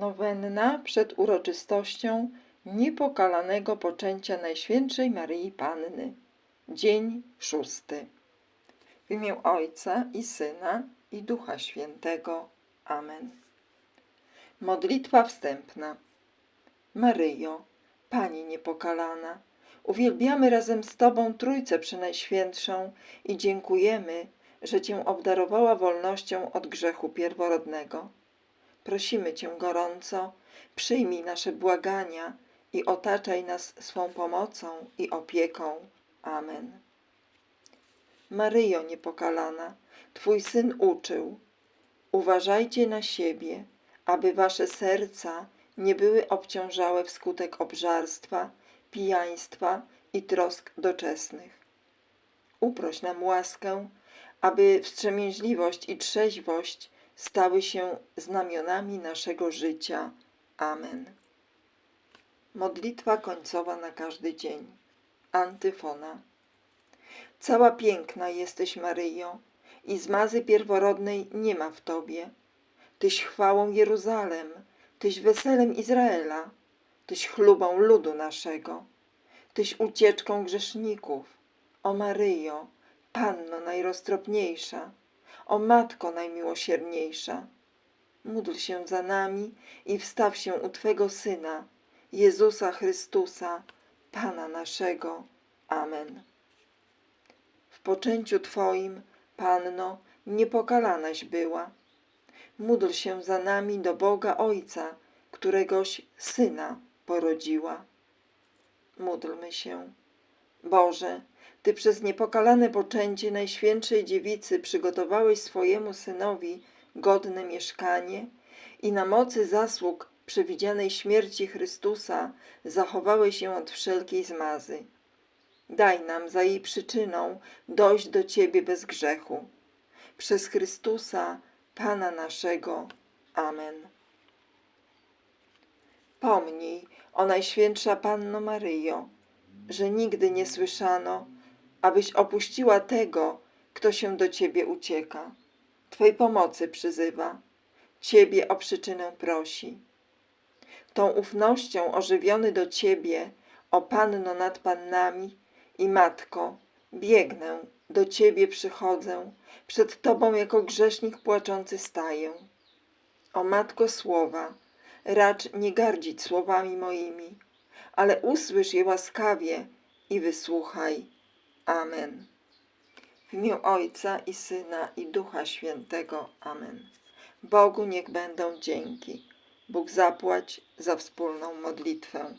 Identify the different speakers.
Speaker 1: Nowenna przed uroczystością niepokalanego poczęcia Najświętszej Maryi Panny. Dzień szósty. W imię Ojca i Syna i Ducha Świętego. Amen. Modlitwa wstępna. Maryjo, Pani niepokalana, uwielbiamy razem z Tobą Trójcę Przenajświętszą i dziękujemy, że Cię obdarowała wolnością od grzechu pierworodnego. Prosimy Cię gorąco, przyjmij nasze błagania i otaczaj nas swą pomocą i opieką. Amen. Maryjo niepokalana, Twój Syn uczył, uważajcie na siebie, aby Wasze serca nie były obciążałe wskutek obżarstwa, pijaństwa i trosk doczesnych. Uproś nam łaskę, aby wstrzemięźliwość i trzeźwość stały się znamionami naszego życia. Amen. Modlitwa końcowa na każdy dzień. Antyfona. Cała piękna jesteś, Maryjo, i zmazy pierworodnej nie ma w Tobie. Tyś chwałą Jeruzalem, Tyś weselem Izraela, Tyś chlubą ludu naszego, Tyś ucieczką grzeszników. O Maryjo, Panno najroztropniejsza, o Matko najmiłosierniejsza, módl się za nami i wstaw się u Twego Syna, Jezusa Chrystusa, Pana naszego. Amen. W poczęciu Twoim, Panno, niepokalanaś była. Módl się za nami do Boga Ojca, któregoś Syna porodziła. Módlmy się. Boże, Ty przez niepokalane poczęcie Najświętszej Dziewicy przygotowałeś swojemu Synowi godne mieszkanie i na mocy zasług przewidzianej śmierci Chrystusa zachowałeś się od wszelkiej zmazy. Daj nam za jej przyczyną dojść do Ciebie bez grzechu. Przez Chrystusa, Pana naszego. Amen. Pomnij, o Najświętsza Panno Maryjo, że nigdy nie słyszano, abyś opuściła tego, kto się do Ciebie ucieka. Twej pomocy przyzywa, Ciebie o przyczynę prosi. Tą ufnością ożywiony do Ciebie, o Panno nad Pannami i Matko, biegnę, do Ciebie przychodzę, przed Tobą jako grzesznik płaczący staję. O Matko Słowa, racz nie gardzić słowami moimi, ale usłysz je łaskawie i wysłuchaj. Amen. W imię Ojca i Syna i Ducha Świętego. Amen. Bogu niech będą dzięki. Bóg zapłać za wspólną modlitwę.